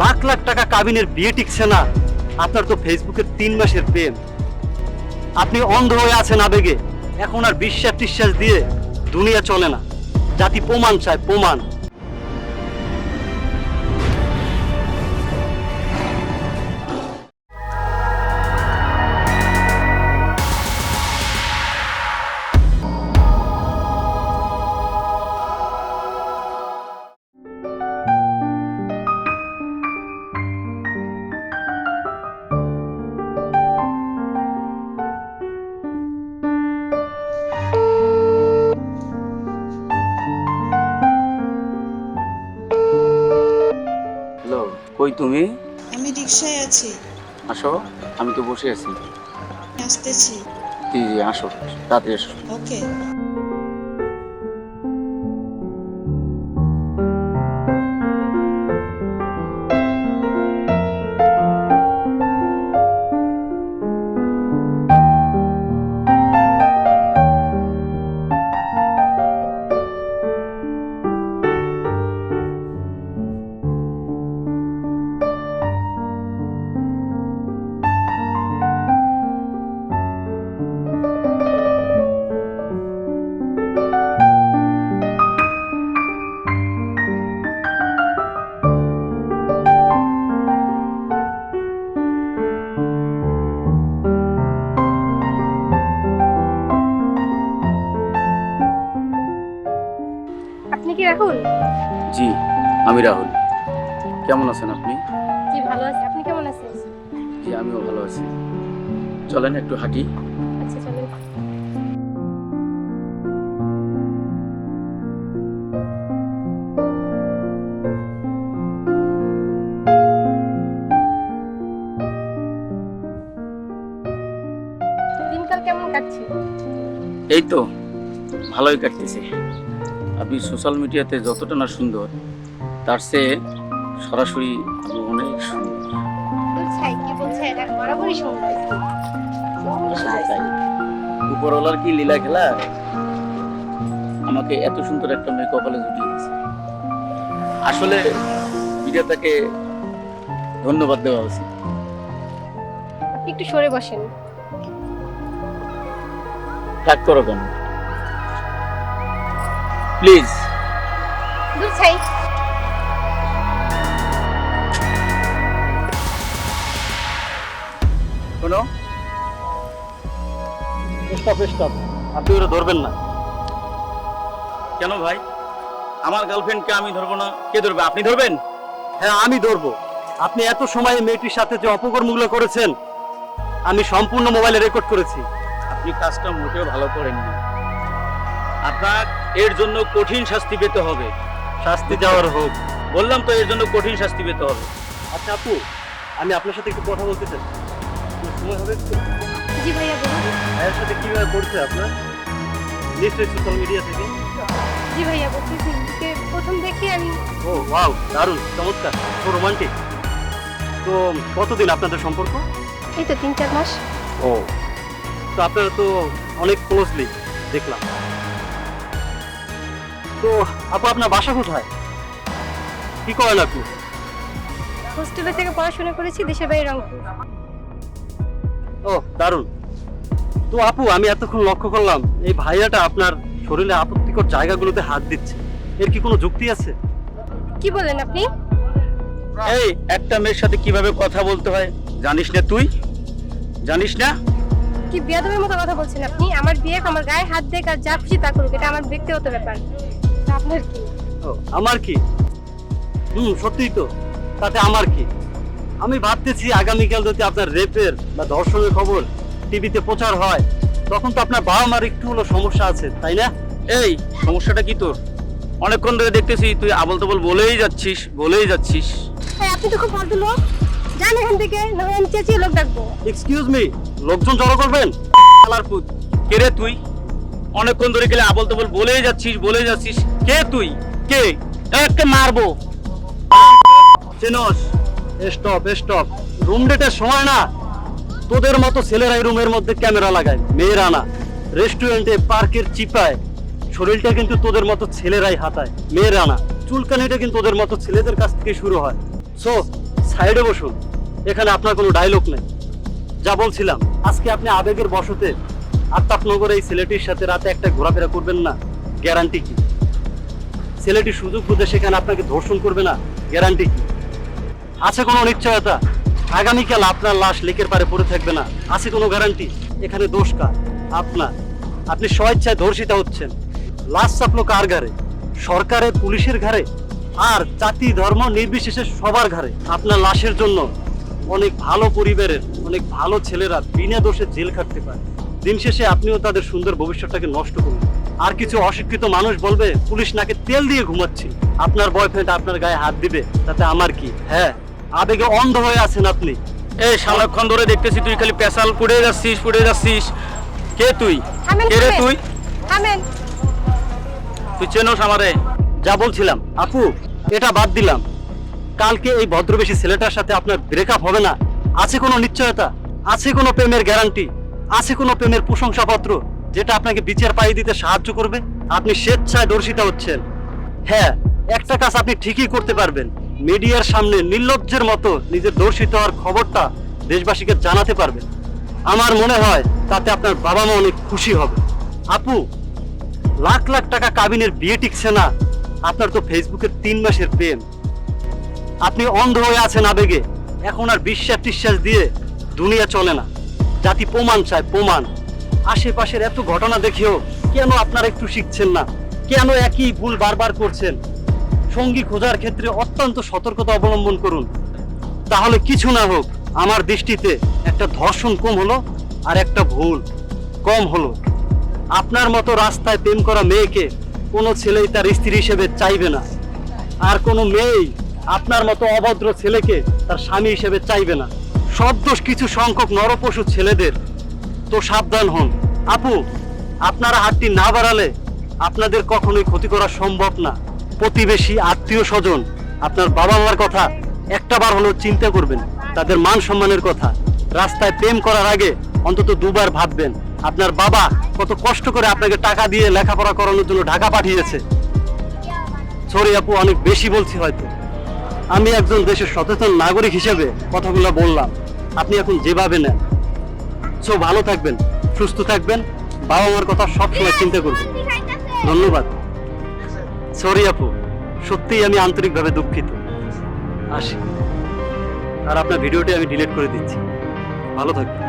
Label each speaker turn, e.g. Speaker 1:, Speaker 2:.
Speaker 1: লাখ লাখ টাকা কাবিনের বিয়ে টিকছে না। আপনার তো ফেসবুকের তিন মাসের প্রেম। আপনি অন্ধ হয়ে আছেন আবেগে। এখন আর বিশ্বাস টিশ্বাস দিয়ে দুনিয়া চলে না। জাতি প্রমাণ চায়, প্রমাণ।
Speaker 2: কই তুমি?
Speaker 3: আমি রিক্সায় আছি।
Speaker 2: আসো আমি তো বসে আছি।
Speaker 3: আসতেছি।
Speaker 2: জি জি আসো রাতে আসো।
Speaker 3: ওকে।
Speaker 4: রাহুল?
Speaker 2: জি আমি রাহুল। কেমন আছেন আপনি?
Speaker 4: জি ভালো আছি। আপনি কেমন আছেন?
Speaker 2: জি আমিও ভালো আছি। চলেন একটু হাঁটি।
Speaker 4: আচ্ছা চলুন। দিনকাল কেমন কাটছে?
Speaker 2: এই তো ভালোই কাটতেছে। আপনি সোশ্যাল মিডিয়াতে যতটা না সুন্দর তার চেয়ে সরাসরি আপনি অনেক সুন্দর। উপরওয়ালার কি লীলা খেলা? আমাকে এত সুন্দর একটা মেয়ে কপালে জুটিয়ে দিয়েছে। আসলে বিধাতাকে ধন্যবাদ দেওয়া উচিত।
Speaker 4: একটু সরে বসেন।
Speaker 2: কাজ করো কেন? প্লিজ।
Speaker 4: বুঝছাই
Speaker 2: শোনো।
Speaker 1: স্টপ স্টপ আপনি ওরা ধরবেন না।
Speaker 2: কেন ভাই? আমার গার্লফ্রেন্ডকে আমি ধরবো না। কে ধরবে? আপনি ধরবেন?
Speaker 1: হ্যাঁ আমি ধরবো। আপনি এত সময় মেয়েটির সাথে যে অপকর্মগুলো করেছেন আমি সম্পূর্ণ মোবাইলে রেকর্ড করেছি।
Speaker 2: আপনি কাজটা মোটেও ভালো করেননি। আপনার এর জন্য কঠিন শাস্তি পেতে হবে।
Speaker 1: শাস্তি যাওয়ার হোক।
Speaker 2: বললাম তো এর জন্য কঠিন শাস্তি পেতে হবে।
Speaker 1: আচ্ছা আপু আমি আপনার সাথে একটু কথা বলতে চাই। সময় হবে
Speaker 4: জি ভাইয়া বলুন।
Speaker 1: ভাইয়ের সাথে কীভাবে পড়ছে আপনার? নিশ্চয়ই সোশ্যাল মিডিয়া থেকে।
Speaker 4: জি ভাইয়া বলছি ফেসবুকে প্রথম দেখে আমি।
Speaker 1: ও ওয়াও দারুণ চমৎকার তো রোমান্টিক তো কতদিন আপনাদের সম্পর্ক?
Speaker 4: এই তো তিন চার মাস।
Speaker 1: ও তো আপনারা তো অনেক ক্লোজলি দেখলাম। তো আপু আপনার বাসা কোথায়? কি করেন আপনি?
Speaker 4: হোস্টেলে থেকে পড়াশোনা করেছি দেশের বাইরে রংপুর।
Speaker 1: ও দারুণ। তো আপু আমি এতক্ষণ লক্ষ্য করলাম এই ভাইয়াটা আপনার শরীরে আপত্তিকর জায়গাগুলোতে হাত দিচ্ছে। এর কি কোনো যুক্তি আছে?
Speaker 4: কি বলেন আপনি?
Speaker 2: এই একটা মেয়ের সাথে কীভাবে কথা বলতে হয় জানিস না তুই? জানিস না?
Speaker 4: কি বিয়াদবের মতো কথা বলছেন আপনি? আমার বিয়ে আমার গায়ে হাত দেখ আর যা খুশি তা করুক এটা আমার ব্যক্তিগত ব্যাপার। আপনার কি?
Speaker 1: ও আমার কি? হুম সত্যিই তো। তাতে আমার কি? আমি ভাবতেছি আগামীকাল যদি আপনার রেপের বা ধর্ষণের খবর টিভিতে প্রচার হয় তখন তো আপনার বাবা মার একটু হলো সমস্যা আছে তাই না?
Speaker 2: এই সমস্যাটা কি তোর? অনেকক্ষণ ধরে দেখতেছি তুই আবল তাবল বলেই যাচ্ছিস বলেই যাচ্ছিস।
Speaker 4: হ্যাঁ আপনি তো খুব লোক। যান এখান থেকে না আমি চেঁচিয়ে লোক ডাকবো।
Speaker 1: এক্সকিউজ মি লোকজন জড়ো করবেন?
Speaker 2: শালার পুত কে রে তুই? অনেকক্ষণ ধরে গেলে আবল তাবল বলেই যাচ্ছিস বলেই যাচ্ছিস। কে তুই? কে? একটা মারবো?
Speaker 1: চেনস স্টপ স্টপ রুম ডেটের সময় না। তোদের মতো ছেলেরাই রুমের মধ্যে ক্যামেরা লাগায়, মেয়েরা না। রেস্টুরেন্টে পার্কের চিপায়। শরীরটা কিন্তু তোদের মতো ছেলেরাই হাতায়, মেয়েরা না। চুলকানিটা কিন্তু তোদের মতো ছেলেদের কাছ থেকে শুরু হয়। সো সাইডে বসুন। এখানে আপনার কোনো ডায়লগ নেই। যা বলছিলাম, আজকে আপনি আবেগের বশতে আত্মাপনগরে এই ছেলেটির সাথে রাতে একটা ঘোরাফেরা করবেন না গ্যারান্টি কি? ছেলেটি সুযোগ বুঝে সেখানে আপনাকে ধর্ষণ করবে না গ্যারান্টি কি? আছে কোনো আগামীকাল আপনার লাশ লেকের পারে পড়ে থাকবে না, আছে কোনো গ্যারান্টি এখানে দোষ কার? আপনার। আপনি স্বেচ্ছায় ধর্ষিতা হচ্ছেন। লাশ চাপলো কার ঘাড়ে? সরকারের, পুলিশের ঘাড়ে? আর জাতি, ধর্ম নির্বিশেষে সবার ঘাড়ে? আপনার লাশের জন্য অনেক ভালো পরিবারের, অনেক ভালো ছেলেরা বিনা দোষে জেল খাটতে পারে। দিন শেষে আপনিও তাদের সুন্দর ভবিষ্যৎটাকে নষ্ট করুন। আর কিছু অশিক্ষিত মানুষ বলবে পুলিশ নাকে তেল দিয়ে ঘুমাচ্ছি। আপনার বয়ফ্রেন্ড আপনার গায়ে হাত দিবে তাতে আমার কি? হ্যাঁ আবেগে অন্ধ হয়ে আছেন আপনি।
Speaker 2: এই সারাক্ষণ ধরে দেখতেছি তুই খালি পেশাল পুড়ে যাচ্ছিস পুড়ে যাচ্ছিস। কে তুই? কে রে তুই? তুই চেনোস আমারে।
Speaker 1: যা বলছিলাম আপু এটা বাদ দিলাম। কালকে এই ভদ্রবেশী ছেলেটার সাথে আপনার ব্রেকআপ হবে না। আছে কোনো নিশ্চয়তা? আছে কোনো প্রেমের গ্যারান্টি আছে কোনো প্রেমের প্রশংসাপত্র যেটা আপনাকে বিচার পাইয়ে দিতে সাহায্য করবে? আপনি স্বেচ্ছায় দর্শিতা হচ্ছেন। হ্যাঁ একটা কাজ আপনি ঠিকই করতে পারবেন। মিডিয়ার সামনে নির্লজ্জের মতো নিজের দর্শিত হওয়ার খবরটা দেশবাসীকে জানাতে পারবেন। আমার মনে হয় তাতে আপনার বাবা মা অনেক খুশি হবে। আপু, লাখ লাখ টাকা কাবিনের বিয়ে টিকছে না। আপনার তো ফেসবুকের তিন মাসের প্রেম। আপনি অন্ধ হয়ে আছেন আবেগে। এখন আর বিশ্বাস টিশ্বাস দিয়ে দুনিয়া চলে না। জাতি প্রমাণ চায় প্রমাণ। আশেপাশের এত ঘটনা দেখেও কেন আপনারা একটু শিখছেন না? কেন একই ভুল বারবার করছেন? সঙ্গী খোঁজার ক্ষেত্রে অত্যন্ত সতর্কতা অবলম্বন করুন। তাহলে কিছু না হোক, আমার দৃষ্টিতে একটা ধর্ষণ কম হলো আর একটা ভুল কম হলো। আপনার মতো রাস্তায় প্রেম করা মেয়েকে কোনো ছেলেই তার স্ত্রী হিসেবে চাইবে না। আর কোনো মেয়েই আপনার মতো অভদ্র ছেলেকে তার স্বামী হিসেবে চাইবে না। সব কিছু সংখ্যক নরপশু ছেলেদের। তো সাবধান হন। আপু, আপনারা হাতটি না বাড়ালে আপনাদের কখনোই ক্ষতি করা সম্ভব না। প্রতিবেশী, আত্মীয় স্বজন, আপনার বাবা মার কথা একটা বার হলেও চিন্তা করবেন। তাদের মান সম্মানের কথা। রাস্তায় প্রেম করার আগে অন্তত দুবার ভাববেন, আপনার বাবা কত কষ্ট করে আপনাকে টাকা দিয়ে লেখাপড়া করানোর জন্য ঢাকা পাঠিয়েছে। সরি আপু, অনেক বেশি বলছি হয়তো। আমি একজন দেশের সচেতন নাগরিক হিসেবে কথাগুলো বললাম। আপনি এখন যেভাবে নেন। সো ভালো থাকবেন সুস্থ থাকবেন বাবা মার কথা সবসময় চিন্তা করবেন। ধন্যবাদ। সরি আপু সত্যিই আমি আন্তরিকভাবে দুঃখিত। আসি। আর আপনার ভিডিওটি আমি ডিলিট করে দিচ্ছি। ভালো থাকবেন।